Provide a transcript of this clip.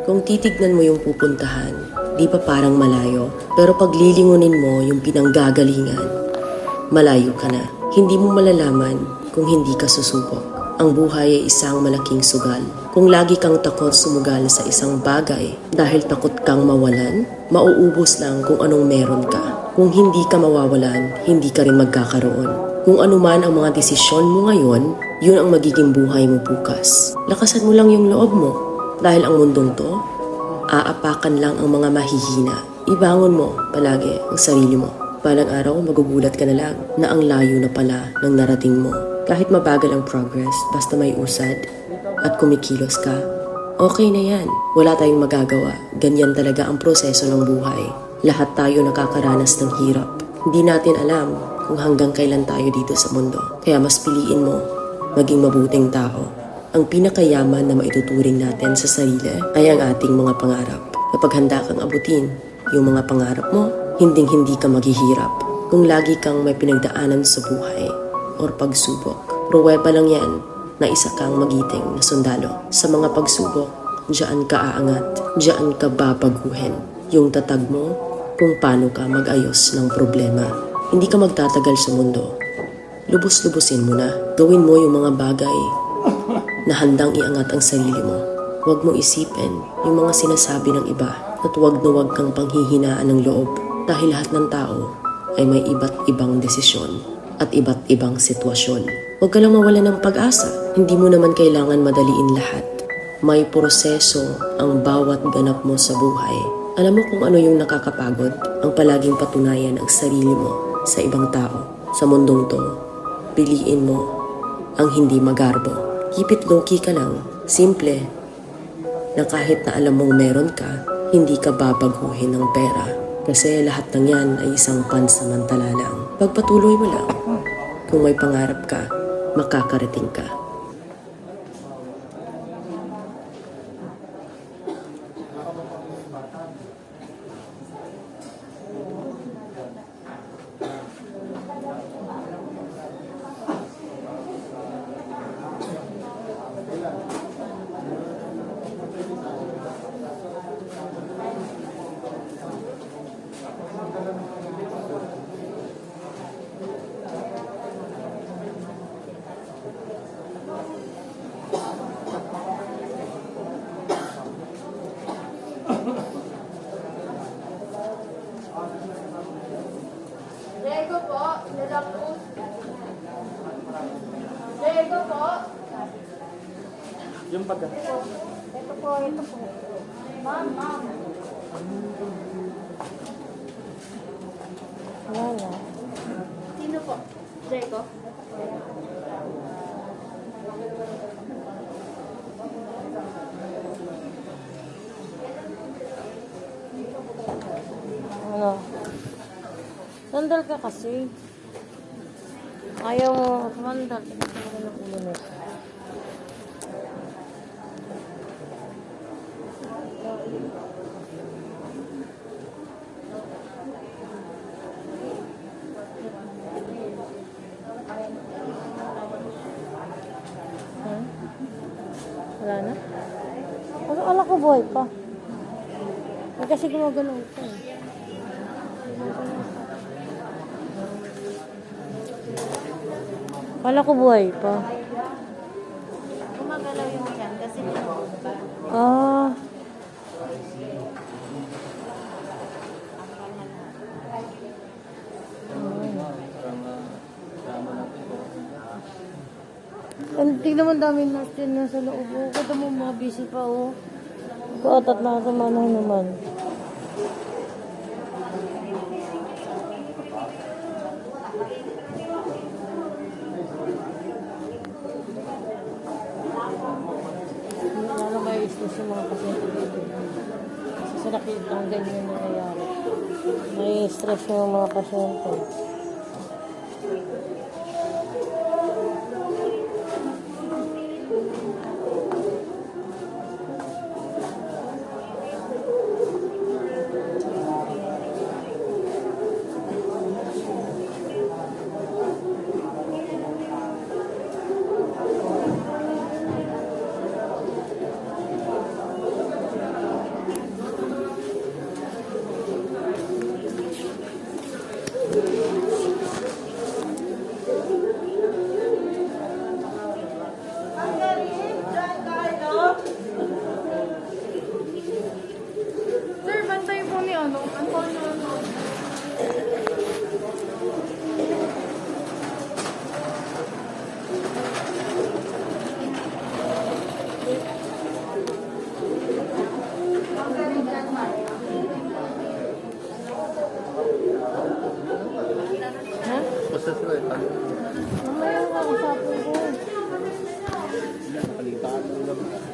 Kung titignan mo yung pupuntahan, di ba parang malayo? Pero pag lilingunin mo yung pinanggagalingan, malayo ka na. Hindi mo malalaman kung hindi ka susubok. Ang buhay ay isang malaking sugal. Kung lagi kang takot sumugal sa isang bagay dahil takot kang mawalan, mauubos lang kung anong meron ka. Kung hindi ka mawawalan, hindi ka rin magkakaroon. Kung ano man ang mga desisyon mo ngayon, yun ang magiging buhay mo bukas. Lakasan mo lang yung loob mo dahil ang mundong to, aapakan lang ang mga mahihina. Ibangon mo palagi ang sarili mo. Balang araw, magugulat ka na lang na ang layo na pala ng narating mo. Kahit mabagal ang progress, basta may usad at kumikilos ka, okay na yan. Wala tayong magagawa. Ganyan talaga ang proseso ng buhay. Lahat tayo nakakaranas ng hirap. Hindi natin alam kung hanggang kailan tayo dito sa mundo. Kaya mas piliin mo maging mabuting tao. Ang pinakayaman na maituturing natin sa sarili ay ang ating mga pangarap. Kapag handa kang abutin yung mga pangarap mo, hinding-hindi ka maghihirap. Kung lagi kang may pinagdaanan sa buhay or pagsubok, pruweba lang yan na isa kang magiting na sundalo. Sa mga pagsubok, diyan ka aangat, diyan ka babaguhin. Yung tatag mo kung paano ka mag-ayos ng problema. Hindi ka magtatagal sa mundo lubos-lubusin mo na. Gawin mo yung mga bagay na handang iangat ang sarili mo. Huwag mo isipin yung mga sinasabi ng iba at huwag na huwag kang panghihinaan ng loob dahil lahat ng tao ay may iba't ibang desisyon at iba't ibang sitwasyon. Huwag ka lang mawala ng pag-asa. Hindi mo naman kailangan madaliin lahat. May proseso ang bawat ganap mo sa buhay. Alam mo kung ano yung nakakapagod? Ang palaging patunayan ang sarili mo sa ibang tao. Sa mundong to, piliin mo ang hindi magarbo. Keep it low-key ka lang. Simple. Na kahit na alam mong meron ka, hindi ka babaguhin ng pera. Kasi lahat ng yan ay isang pansamantala lang. Pagpatuloy mo lang. Kung may pangarap ka, makakarating ka. Lego po. Yung pagka. Ito po, ito po. Ma'am, ma'am. Wala. Sino po? Lego? Ano? Sandal ka kasi. Ayaw mo sumandal. Tingnan Wala na? Ano ala ko boy pa? Eh, kasi gumagalaw ko eh. Kala ko buhay pa. Ah. Ang tignan dami din na sa loob. Oh, kada mo mga busy pa oh. Na sa manay naman. Yung mga pasyente dito. Kasi sa nakita ang ganyan na nangyayari. May stress yung mga pasyente. Basta sila eh. Mamaya ka, usapin ko. Nakalitaan mo lang.